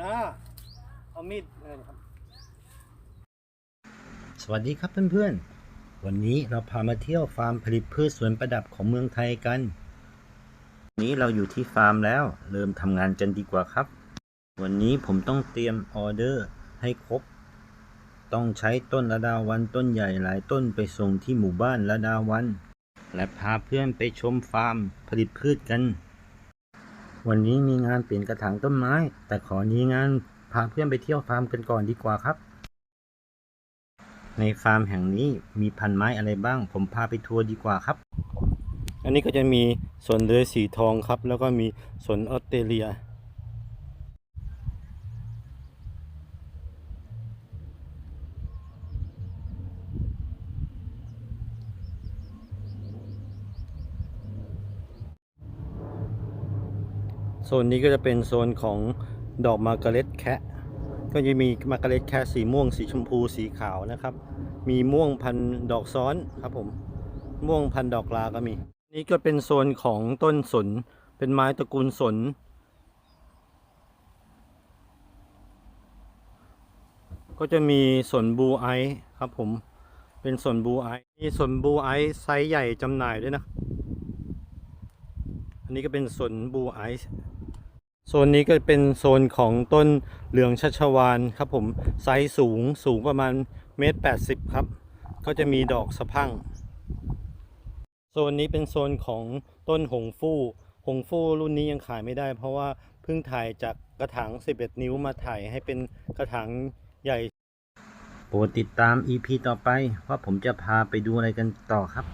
นะเอามีดเลยครับ สวัสดีครับเพื่อนๆ วันนี้เราพามาเที่ยวฟาร์มผลิตพืชสวนประดับของเมืองไทยกัน วันนี้เราอยู่ที่ฟาร์มแล้ว เริ่มทำงานกันดีกว่าครับ วันนี้ผมต้องเตรียมออเดอร์ให้ครบ ต้องใช้ต้นระดาวันต้นใหญ่หลายต้นไปส่งที่หมู่บ้านระดาวัน และพาเพื่อนไปชมฟาร์มผลิตพืชกัน วันนี้มีงานเปลี่ยนกระถางต้นไม้ แต่ขอนี้งานพาเพื่อนไปเที่ยวฟาร์มกันก่อนดีกว่าครับ ในฟาร์มแห่งนี้มีพันไม้อะไรบ้าง ผมพาไปทัวร์ดีกว่าครับ อันนี้ก็จะมีสวนเลือยสีทองครับ แล้วก็มีสวนออสเตรเลีย โซนนี้ก็จะเป็นโซนของดอกมาร์กาเร็ตแคะก็จะมีมาร์กาเร็ตแคะสีม่วงสีชมพูสีขาวนะครับ มีม่วงพันดอกซ้อนครับผมม่วงพันดอกลาก็มี นี่ก็เป็นโซนของต้นสน เป็นไม้ตระกูลสน ก็จะมีสนบูไอซ์ครับผมเป็นสนบูไอซ์มีสนบูไอซ์ไซส์ใหญ่จำหน่ายด้วยนะ อันนี้ก็เป็นสนบูไอซ์ โซนนี้ก็เป็นโซนของต้นเหลืองชัชวานครับผมไซส์สูงสูงประมาณเมตรแปดสิบครับ ก็จะมีดอกสะพั่งโซนนี้เป็นโซนของต้นหงฟู่หงฟู่รุ่นนี้ยังขายไม่ได้ เพราะว่าเพิ่งถ่ายจากกระถาง 11 นิ้วมาถ่ายให้เป็นกระถางใหญ่ โปรดติดตาม EP ต่อไปว่าผมจะพาไปดูอะไรกันต่อครับ